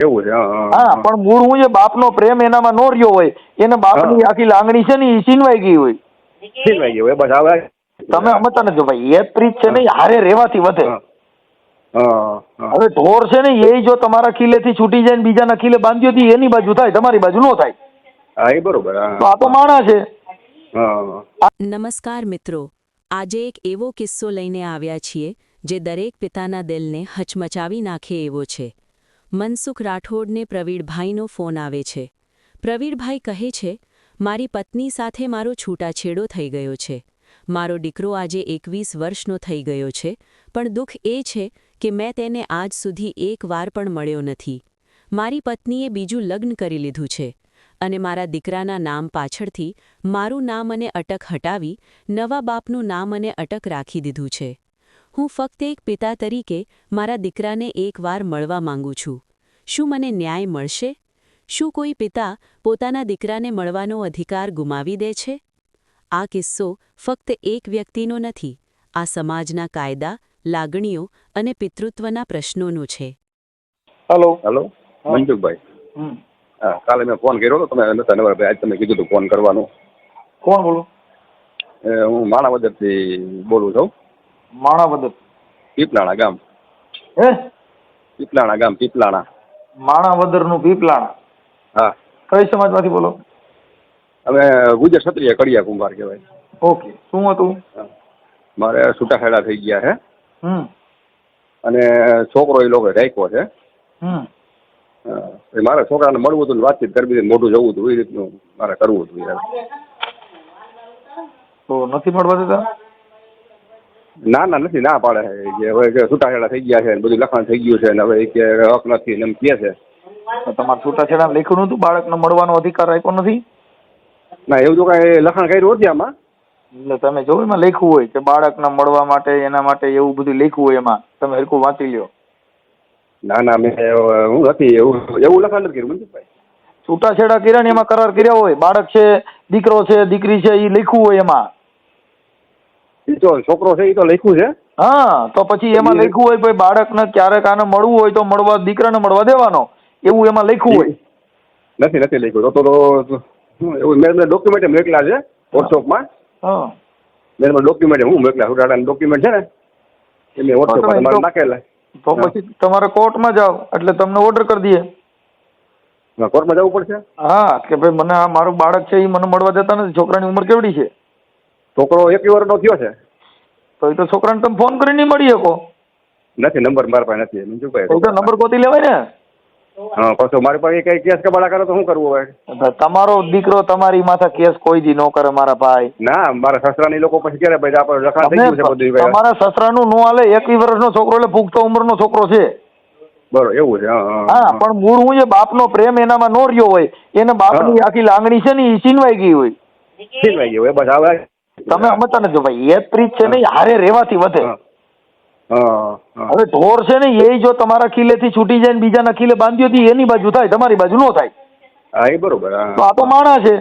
એવું છે હા પણ મૂળ હું જે બાપનો પ્રેમ એનામાં નો રહ્યો હોય. એને બાપની આખી લાગણી છે ને એ છીનવાઈ ગઈ હોય. છીનવાઈ ગઈ હોય બસ હવે તમે સમજતા નથી ભાઈ એ પ્રીત છે ને હારે રહેવાથી વધે. હવે ઢોર છે ને એ જો તમારા ખીલેથી છૂટી જાય ને બીજાના ખીલે બાંધ્યો હતી એની બાજુ થાય તમારી બાજુ નો થાય. હા એ બરોબર તો આ તો માણા છે. નમસ્કાર મિત્રો આજે એક એવો કિસ્સો લઈને આવ્યા છીએ જે દરેક પિતાના દિલને હચમચાવી નાખે એવો છે. મનસુખ રાઠોડને પ્રવીણભાઈનો ફોન આવે છે. પ્રવીણભાઈ કહે છે, મારી પત્ની સાથે મારો છૂટાછેડો થઈ ગયો છે. મારો દીકરો આજે એકવીસ વર્ષનો થઈ ગયો છે, પણ દુઃખ એ છે કે મેં તેને આજ સુધી એક વાર પણ મળ્યો નથી. મારી પત્નીએ બીજું લગ્ન કરી લીધું છે અને મારા દીકરાના નામ પાછળથી મારું નામ અને અટક હટાવી નવા બાપનું નામ અને અટક રાખી દીધું છે. હું ફક્ત એક પિતા તરીકે મારા દીકરાને એકવાર મળવા માંગુ છું. શું મને ન્યાય મળશે? શું કોઈ પિતા પોતાના દીકરાને મળવાનો અધિકાર ગુમાવી દે છે? આ કિસ્સો ફક્ત એક વ્યક્તિનો નથી આ સમાજના કાયદા લાગણીઓ અને પિતૃત્વના પ્રશ્નોનો છે. Hello hello. મંજુકભાઈ હા કાલે મેં ફોન કર્યો હતો તમે નતા નવરા ભાઈ આજ તમે કીધું હતું ફોન કરવાનું. કોણ બોલો? હું માણાવદરથી બોલું છું. માણાવદર. પીપલાણા ગામ. હે? પીપલાણા ગામ પીપલાણા. માણાવદરનું પીપલાણા. હા. કઈ સમાજમાંથી બોલો? અમે ગુજર ક્ષત્રિય કડિયા કુંભાર કહેવાય. ઓકે. શું હતું. મારે છૂટાછેડા થઈ ગયા છે હમ. અને છોકરો એ લોકો રાખ્યો છે. હમ. હા. એ મારે છોકરાને મળવું હતું વાતચીત કરવી હતી મોઢું જવું હતું એ રીતનું મારે કરવું હતું તો નથી મળવા દેતા? ના ના નથી ના પાડે. છે કે હવે કે છૂટાછેડા થઈ ગયા છે ને બધું લખાણ થઈ ગયું છે ને હવે એ કે હક નથી ને એમ કહે છે. તમારે છૂટાછેડા લખ્યું નતું બાળકને મળવાનો અધિકાર રાખ્યો નથી? ના એવું તો કાંઈ લખાણ કર્યું નથી આમાં. એટલે તમે જોયું એમાં લખ્યું હોય કે બાળકને મળવા માટે એના માટે એવું બધું લખ્યું હોય એમાં તમે હરખું વાંચી લ્યો. ના ના મેં હું નથી એવું એવું લખાણ નથી કર્યું મંજુભાઈ. છૂટાછેડા કર્યા ને એમાં કરાર કર્યા હોય. બાળક છે દીકરો છે દીકરી છે એ લખ્યું હોય એમાં. એ તો છોકરો છે એ તો લખ્યું છે. હા તો પછી એમાં લખ્યું હોય ભાઈ બાળકને ક્યારેક આને મળવું હોય તો મળવા દીકરાને મળવા દેવાનો. એવું એમાં લખ્યું હોય. નથી નથી લખ્યું. તો તો એવું મેં ડોક્યુમેન્ટ મોકલ્યા છે વોટ્સઅપમાં હા. મેં ડોક્યુમેન્ટ હું મોકલ્યા છૂટાડાના ડોક્યુમેન્ટ છે ને એ મેં વોટ્સઅપમાં તમે તમારે નાખેલા. તો પછી તમારે કોર્ટમાં જાઓ એટલે તમને ઓર્ડર કરી દઈએ. કોર્ટમાં જવું પડશે? હા કે ભાઈ મને આ મારું બાળક છે એ મને મળવા દેતા નથી છોકરાની ઉંમર કેવડી છે? છોકરો એક વર્ષનો થયો છે. તો એ તો છોકરાને તમે ફોન કરીને નહીં મળી શકો. નથી નંબર મારા પાસે નથી. મંજુભાઈ તો નંબર ગોતી લેવાય ને. હા પાછો મારી પાસે કઈ કેસ કબાડા કરો તો શું કરવું હવે? તમારો દીકરો તમારી માથે કેસ કોઈ દી ન કરે મારા ભાઈ. ના મારા સસરાની લોકો પછી ક્યારે ભાઈ આપણે લખાણ થઈ ગયું છે બધું તમારા સસરાનું નો હાલે એકવી વર્ષનો છોકરો એટલે પુખ્ત ઉંમરનો છોકરો છે. બરોબર એવું છે હા પણ મૂળ હું જે બાપનો પ્રેમ એનામાં નો રહ્યો હોય. એને બાપની આખી લાગણી છે ને એ છીનવાઈ ગઈ હોય. છીનવાઈ ગઈ હોય બસ હવે તમે સમજતા નથી ભાઈ એ પ્રીત છે ને હારે રહેવાથી વધે. હવે ઢોર છે ને એ જો તમારા ખીલેથી છૂટી જાય ને બીજાના ખીલે બાંધ્યો હતી એની બાજુ થાય તમારી બાજુ નો થાય. હા એ બરોબર તો આ તો માણા છે.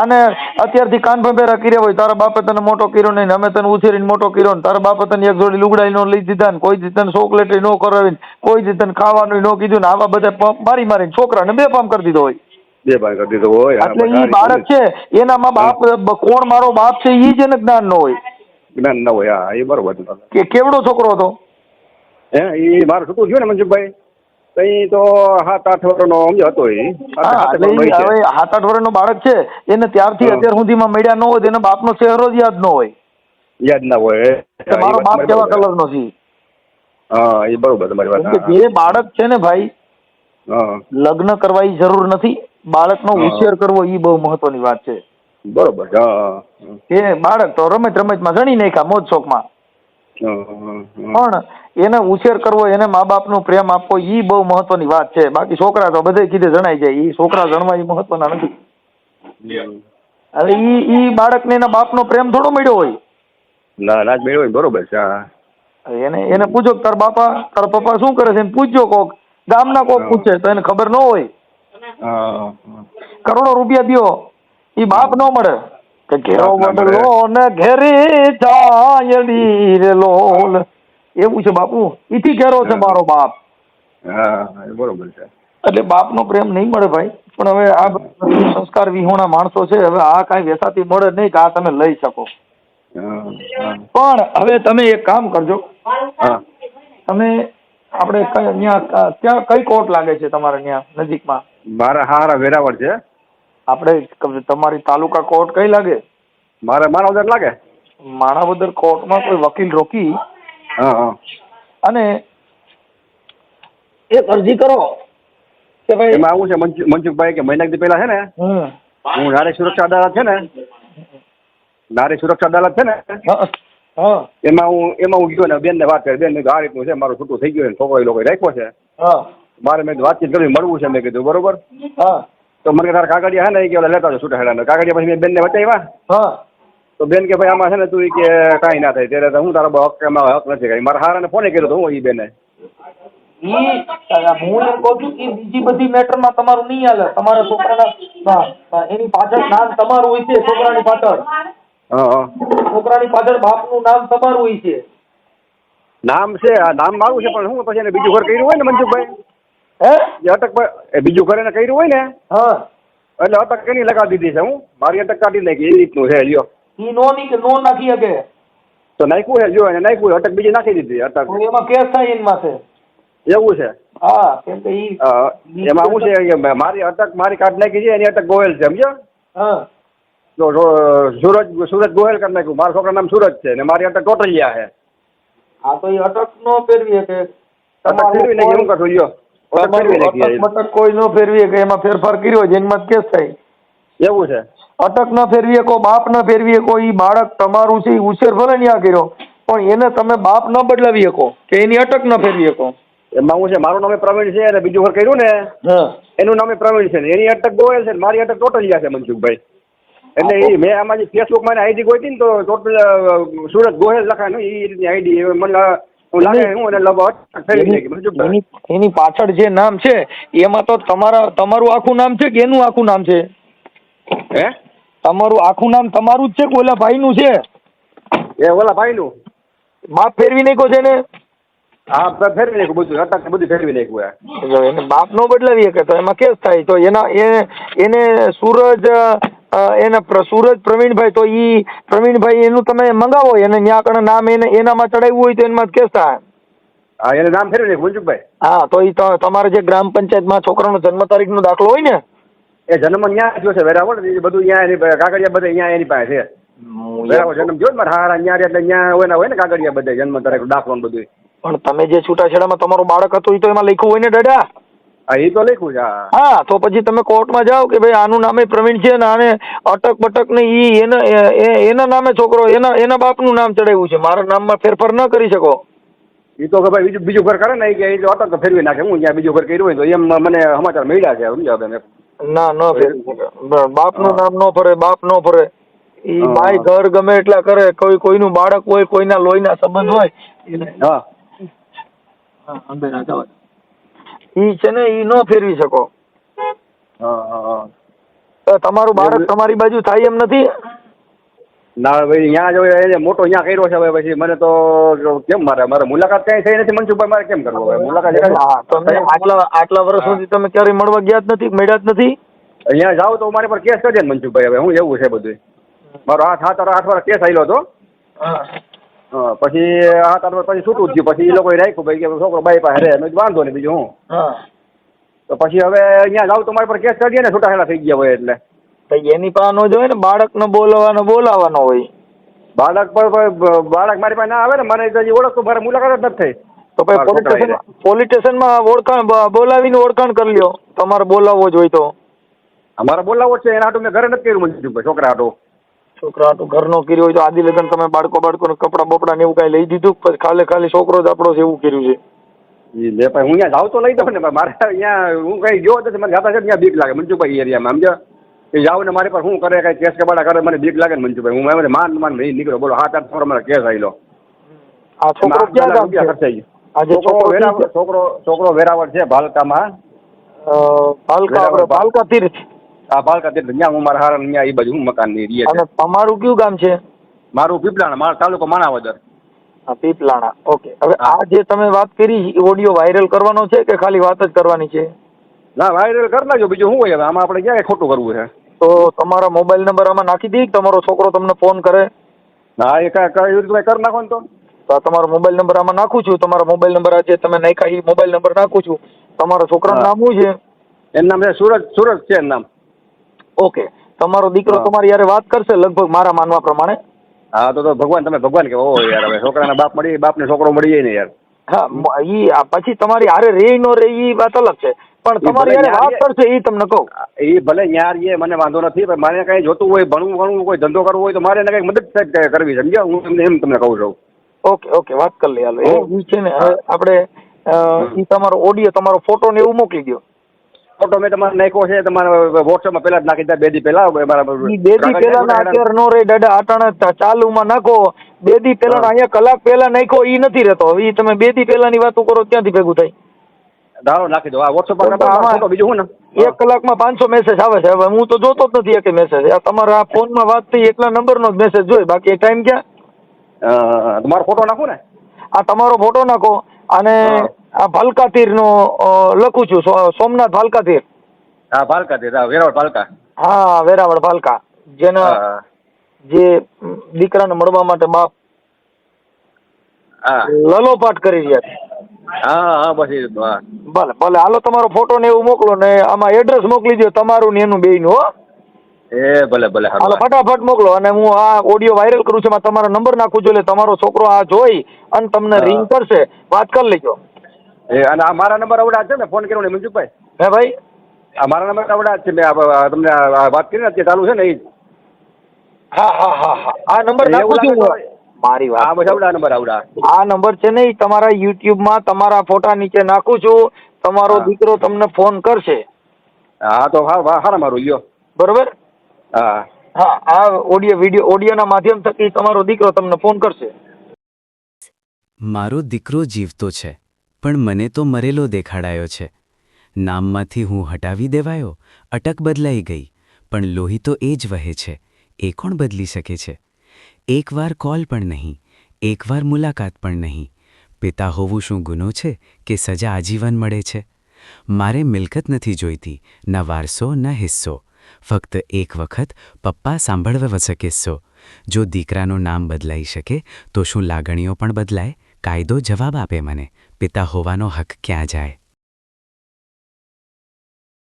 અને અત્યારથી કાન ભંભેરા કર્યા હોય તારા બાપે તને મોટો કર્યો નહીં અમે તને ઉછેરીને મોટો કર્યો ને તારા બાપે તને એક જોડી લુગડાઈ નો લઈ દીધા ને કોઈ તને ચોકલેટ નો કરાવી કોઈ તને ખાવાનું નો કીધું ને આવા બધા પંપ મારી મારીને છોકરાને બે પામ કરી દીધો હોય. બે ભાઈ કરી દીધો હોય એટલે ઈ બાળક છે એનામાં બાપ કોણ મારો બાપ છે ઈ જ એને જ્ઞાન ન હોય. જ્ઞાન ન હોય હા એ બરોબર કે કેવડો છોકરો હતો? હે એ મારો છોકરો થયો ને મનસુખભાઈ કઈ તો સાત આઠ વર્ષનો સમજો હતો એ હવે સાત આઠ વર્ષનો બાળક છે એને ત્યારથી. અત્યાર સુધીમાં મળ્યા ન હોય તો એના બાપનો ચહેરો જ યાદ ન હોય. યાદ ના હોય એ મારો બાપ કેવા કલર કલરનો છે? હા એ બરોબર તમારી વાત જે બાળક છે ને ભાઈ હા. લગ્ન કરવા ઈ જરૂર નથી. બાળકનો. ઉછેર કરવો ઈ બહુ મહત્વની વાત છે. બરોબર એ બાળક તો રમત રમતમાં જણી નાખ્યા મોજ શોખમાં. પણ એને ઉછેર કરવો એને મા બાપનો પ્રેમ આપવો ઈ બહુ મહત્વની વાત છે. બાકી છોકરા તો બધે કીધે જણાય જાય એ છોકરા જણવા ઈ મહત્વના નથી. હવે ઈ ઈ બાળકને એના બાપનો પ્રેમ થોડો મળ્યો હોય. ના ના મળ્યો હોય બરોબર છે એને એને પૂછો તાર બાપા તાર પપ્પા શું કરે છે? પૂછજો કોક. ગામના કોક પૂછે તો એને ખબર ન હોય. કરોડો રૂપિયા દો ઈ બાપ નો મળે. કે ઘેરો બાપ ના મળે. વડલો ને ઘેરી ચાયડી રે લોલ. એવું છે બાપુ. ઈથી ઘેરો છે. મારો બાપ. હા બરોબર છે. એટલે બાપનો પ્રેમ નહીં મળે ભાઈ. પણ હવે આ સંસ્કાર વિહોણા માણસો છે. હવે આ કાંઈ વેસાતી મળે નહીં કે આ તમે લઈ શકો. પણ હવે તમે એક કામ કરજો. તમે આપણે અહીંયા ત્યાં કઈ કોર્ટ લાગે છે તમારે ત્યાં નજીકમાં? મારા હા વેરાવળ છે. આપણે તમારી તાલુકા કોર્ટ કઈ લાગે? મારે ઉધર લાગે? માણાવદર કોર્ટમાં કોઈ વકીલ રોકી? હા હા. અને એક અરજી કરો કે ભાઈ એમાં આવું છે મનસુ- મનસુખભાઈ કે મહિના દી પહેલા છે ને? હું નારી સુરક્ષા અદાલત છે ને? નારી સુરક્ષા અદાલત છે ને? હા હા. એમાં હું એમાં હું ગયો ને બેન ને વાત કરી. બેન આ રીતનું છે મારું છૂટું થઈ ગયું છે છોકરો એ લોકો રાખ્યો છે. હા. મારે મેં વાતચીત કરવી મળવું છે મેં કીધું બરોબર? હા. તો મને તારા કાગળિયા હે ને એ કે લેતા જાઓ છૂટા હેડા કાગળિયા પછી મેં બેનને બતાવ્યા. હા. તો બેન કે ભાઈ આમાં છે ને તું એ કે કાંઈ ના થાય. ત્યારે તો હું તારો હક એમાં હક નથી કાંઈ મારા હારાને ફોને કર્યો તો હું એ બેને? હું એમ કહું છું કે બીજી બધી મેટરમાં તમારું નહીં હાલે. તમારા છોકરાના એની પાછળ નામ તમારું હોય છે છોકરાની પાછળ. હા હા. છોકરાની પાછળ બાપનું નામ તમારું હોય છે. નામ છે આ નામ મારું છે પણ હું પછી એને બીજું ઘર કર્યું હોય ને મનસુખભાઈ? હે? એ અટક એ બીજું ઘરે કર્યું હોય ને? હા. એટલે અટક કેની લગાવી દીધી છે હું. મારી અટક કાઢી નાખી એ રીતનું છે લ્યો. ઈ નો ની કે નો નાખી શકે? તો નાખ્યું છે જો એને નાખ્યું અટક બીજી નાખી દીધી અટક. એમાં કેસ થાય એની માથે. એવું છે? હા કેમ કે ઈ એમાં શું છે કે મારી અટક મારી કાઢ નાખી છે એની અટક ગોયલ છે સમજો હા. જો સુરજ સુરજ ગોયલ કરી નાખ્યું. મારા છોકરા નામ સુરજ છે ને મારી અટક ટોટલિયા છે. આ તો એ અટક નો પહેરવી કે અટક ફેરવી નાખી હું કરશું લ્યો. અટક કોઈ ન ફેરવીએ કે એમાં ફેરફાર કર્યો જેની કેસ થાય. એવું છે? અટક ન ફેરવીએ કો બાપ ન ફેરવીએ ઈ બાળક તમારું છે ઈ ઉછેર ભલે ન્યા કર્યો પણ એને તમે બાપ ન બદલાવી શકો કે એની અટક ન ફેરવી શકો. એમાં હું છે મારું નામે પ્રવીણ છે અને બીજું ઘર કર્યું ને એનું નામે પ્રવીણ છે એની અટક ગોયલ છે ને મારી અટક ટોટલિયા છે મનસુખભાઈ. એટલે એ મેં આમાં જે ફેસબુકમાં આઈડી ગોતી ને તો ટોટલ સુરત ગોહેલ લખાય ને એ રીતની આઈડી મને એને પાછળ જે નામ છે એમાં તો તમારા તમારું આખું નામ છે કે એનું આખું નામ છે? હે? તમારું આખું નામ તમારું જ છે કે ઓલા ભાઈનું છે? એ ઓલા ભાઈનું? બાપ ફેરવી નાખ્યો છે ને હા ફેરવી નાખ્યું બધું અટક બધું ફેરવી નાખ્યું એને બાપ નો બદલાવી શકે તો એમાં કેસ થાય. તો એના એ એને સૂરજ એને પ્ર- સૂરજ પ્રવીણભાઈ તો ઈ પ્રવીણભાઈ એનું તમે મંગાવો એને ત્યાં કણે નામ એને એનામાં ચડાવ્યું હોય તો એમાં કેસ થાય. હા એને નામ ફેરવી નાખ મનસુખભાઈ હા તો ઈ તો તમારે જે ગ્રામ પંચાયતમાં છોકરાનો જન્મ તારીખનો દાખલો હોય ને? એ જન્મ ન્યા થયો છે વેરાવળ એ બધું ન્યા એની કાગળિયા બધા ન્યા એની પાસે છે. વેરાવળ જન્મ જો મારા હારા ન્યા એટલે ન્યા હોય ને હોય ને કાગળિયા બધા જન્મ તારીખ દાખલો બધું પણ તમે જે છૂટાછેડામાં તમારું બાળક હતું એ તો એમાં લખ્યું હોય ને ડડા? હા એ તો લખ્યું છે હા. હા તો પછી તમે કોર્ટમાં જાઓ કે ભાઈ આનું નામે પ્રવીણ છે ને આને અટક બટક ને ઈ એના એ- એ- એના નામે છોકરો એના એના બાપનું નામ ચડાવ્યું છે. મારા નામમાં ફેરફાર ન કરી શકો. એ તો કે ભાઈ બીજું બીજું ઘર કરે ને એ કે એ તો અટક તો ફેરવી નાખે. હું ત્યાં બીજું ઘર કર્યું હોય તો એમ મને સમાચાર મળ્યા છે સમજાવ તમે? ના ન ફેરવી બાપનું નામ ન ફરે બાપ ન ફરે. ઈ હા. ભાઈ ઘર ગમે એટલા કરે કોઈ કોઈનું બાળક હોય કોઈના લોહીના સંબંધ હોય હા. હા, અંદર આ જવા દે. ઈ છે ને ઈ ન ફેરવી શકો. તમારું બાળક તમારી બાજુ થાય એમ નથી? ના ભાઈ ત્યાં જો એને મોટો ત્યાં કર્યો છે હવે પછી મને તો કેમ મારે? મારે મુલાકાત ક્યાંય થઈ નથી મનસુખભાઈ મારે કેમ કરવો હવે? મુલાકાત તમે આટલા આટલા વર્ષ સુધી તમે ક્યારેય મળવા ગયા જ નથી મળ્યા જ નથી? અહીંયા જાવ તો મારી પર કેસ કરજે ને મનસુખભાઈ હવે હું એવું છે બધું મારો આઠ સાત આઠ વાર કેસ આવેલો હતો. હા, પછી આઠ આઠ પછી છૂટું જ થયું પછી એ લોકોએ રાખ્યું ભાઈ કે છોકરો બાઈ પાસે રહે મેં કીધું વાંધો નહીં બીજું હું. હા. તો પછી હવે અહીંયા જાવ તો મારી પર કેસ ચડીએ ને છૂટા હેલા થઈ ગયા હોય એટલે. એની પાસે નો જોઈ ને બાળકનો બોલાવાનો બોલાવવાનો હોય. બાળક પર બાળક મારી પાસે ના આવે ને મને હજી ઓળખતું મારે મુલાકાત જ નથી તો મારો પોલીસ સ્ટેશન પોલીસ સ્ટેશનમાં ઓળખાણ બોલાવીને ઓળખાણ કરી લ્યો. તમારે બોલાવવો જ હોય તો. અમારે બોલાવવો છે એના હાટું મેં ઘરે નથી કર્યું મનસુખભાઈ છોકરા હાટું. છોકરા ઘરનો કર્યો હોય તો આદિ લગ્ન તમે બાળકો બાળકોને કપડાં બપડા ને એવું કાંઈ લઈ દીધું? પછી ખાલી ખાલી છોકરો જ આપણો છે એવું કર્યું છે. ઈ લે ભાઈ હું અહીંયા જાવ તો લઈ દઉં ને મારે અહીંયા હું કઈ ગયો નથી મને જાતા છે ત્યાં બીક લાગે મંજુભાઈ એરિયામાં સમજો કે જાવ ને મારી પર શું કરે કઈ કેસ કબાડા કરે મને બીક લાગે ને મંજુભાઈ હું એમ માન માન નહીં નીકળ્યો બોલો હાથ આઠ છોકરો મારા કેસ આવેલો આ છોકરો ક્યાં ખર્ચાઈ છોકરો છોકરો વેરાવળ છે, છોકરો છોકરો વેરાવળ છે ભાલકામાં. ભાલકા ભાલકા તીર્થ આ ભાલકા તે ત્યાં હું મારા હારા ત્યાં એ બાજુ હું મકાનની રીએ અને તમારું કયું ગામ છે? મારું પીપલાણા મારા તાલુકો માણાવદર. હા પીપલાણા. ઓકે. હવે આ જે તમે વાત કરી ઓડિયો વાયરલ કરવાનો છે કે ખાલી વાત જ કરવાની છે? ના વાયરલ કરી નાખજો બીજું શું હોય હવે? આમાં આપણે ક્યાં ખોટું કરવું છે? તો તમારા મોબાઈલ નંબર આમાં નાખી દઈ તમારો છોકરો તમને ફોન કરે. હા એ કાંઈ કઈ રીતે કરી નાખો ને તો. તમારો મોબાઈલ નંબર આમાં નાખું છું. તમારો મોબાઈલ નંબર આજે તમે નાખ્યા એ મોબાઈલ નંબર નાખું છું. તમારા છોકરાનું. નામ શું છે? એનું નામ છે સુરજ સુરજ છે એનું નામ. ઓકે. તમારો દીકરો. તમારી યારે વાત કરશે લગભગ મારા માનવા પ્રમાણે? હા તો તો ભગવાન તમે ભગવાન કે ઓ યાર હવે છોકરાના બાપ મળી બાપને છોકરો મળી જાય ને યાર. હા ઈ પછી તમારી હારે રે નો રે ઈ વાત અલગ છે. પણ તમારી ભલે વાત કરશે ઈ તમને કહું. એ ભલે યાર એ મને વાંધો નથી પણ મારે કઈ જોતું હોય ભણવું ભણવું કોઈ ધંધો કરવો હોય તો મારે એને કઈ મદદ સાહેબ કરવી સમજ્યા? હું તમને એમ તમને કહું છું. ઓકે ઓકે વાત કરી લે હાલો. એ છે ને આપણે ઈ તમારો ઓડિયો તમારો ફોટો ને એવું મોકલી દો ફોટો મેં તમારે નાખ્યો છે તમારા વોટ્સએપમાં પહેલા જ નાખી દીધા બે દી પહેલા બે દી પહેલા અત્યારે નો રે દાદા આટાણે ચાલુમાં નાખો. બે દી પહેલા અહીંયા કલાક પહેલા નાખ્યો ઈ નથી રહેતો. ઈ તમે બે દી પહેલાની વાતો કરો ત્યાંથી ભેગું થાય. ધારો નાખી દો. આ વોટ્સએપમાં પર બીજું હું ને એક કલાકમાં પાંચસો મેસેજ આવે છે. હવે હું તો જોતો જ નથી એક મેસેજ આ તમારા ફોનમાં વાત થઈ એકલા નંબરનો જ મેસેજ જોઈ બાકી ટાઈમ ક્યાં? તમારો ફોટો નાખો ને? આ તમારો ફોટો નાખો. અને આ ભાલકા તીરનું લખું છું સોમનાથ ભાલકાતીર. હા ભાલકા હા, વેરાવળ ભાલકા. હા વેરાવળ ભાલકા. જેના જે દીકરાને મળવા માટે બાપ હા. લલોપાટ કરી રહ્યા છે. હા હા બસ ભલે ભલે હાલો તમારો ફોટો ને એવું મોકલો ને આમાં એડ્રેસ મોકલી દો તમારું ને એનું બેયનું હો. એ ભલે ભલે હાલો. ફટાફટ મોકલો અને હું આ ઓડિયો વાયરલ કરું છું એમાં તમારો નંબર નાખું છું એટલે તમારો છોકરો આ જોઈ અને તમને. રિંગ કરશે. વાત કરી લેજો. એ અને આ મારા નંબર આવડા છે ને? ફોન કર્યો ને મંજુભાઈ? હે ભાઈ? આ મારા નંબર આવડા છે મેં તમને વાત કરી ને અત્યારે ચાલુ છે ને એ હા હા હા હા. આ નંબર નાખું છું મારી વાત આવડા નંબર આવડા. આ નંબર છે ને તમારા તમારા યુટ્યુબમાં તમારા ફોટા નીચે નાખું છું. તમારો દીકરો તમને ફોન કરશે. હા તો હા હા મારું લ્યો. બરોબર? હા. હા આ ઓડિયો વિડિયો ઓડિયોના માધ્યમ થકી તમારો દીકરો તમને ફોન કરશે. મારો દીકરો જીવતો છે પણ મને તો મરેલો દેખાડાયો છે. નામમાંથી હું હટાવી દેવાયો અટક બદલાઈ ગઈ પણ લોહી તો એ જ વહે છે એ કોણ બદલી શકે છે? એકવાર કોલ પણ નહીં એકવાર મુલાકાત પણ નહીં. પિતા હોવું શું ગુનો છે કે સજા આજીવન મળે છે? મારે મિલકત નથી જોઈતી ન વારસો ન હિસ્સો. ફક્ત એક વખત પપ્પા સાંભળવશે કિસ્સો. જો દીકરાનું નામ બદલાઈ શકે, તો શું લાગણીઓ પણ બદલાય? કાયદો જવાબ આપે મને. પિતા હોવાનો હક ક્યાં જાય?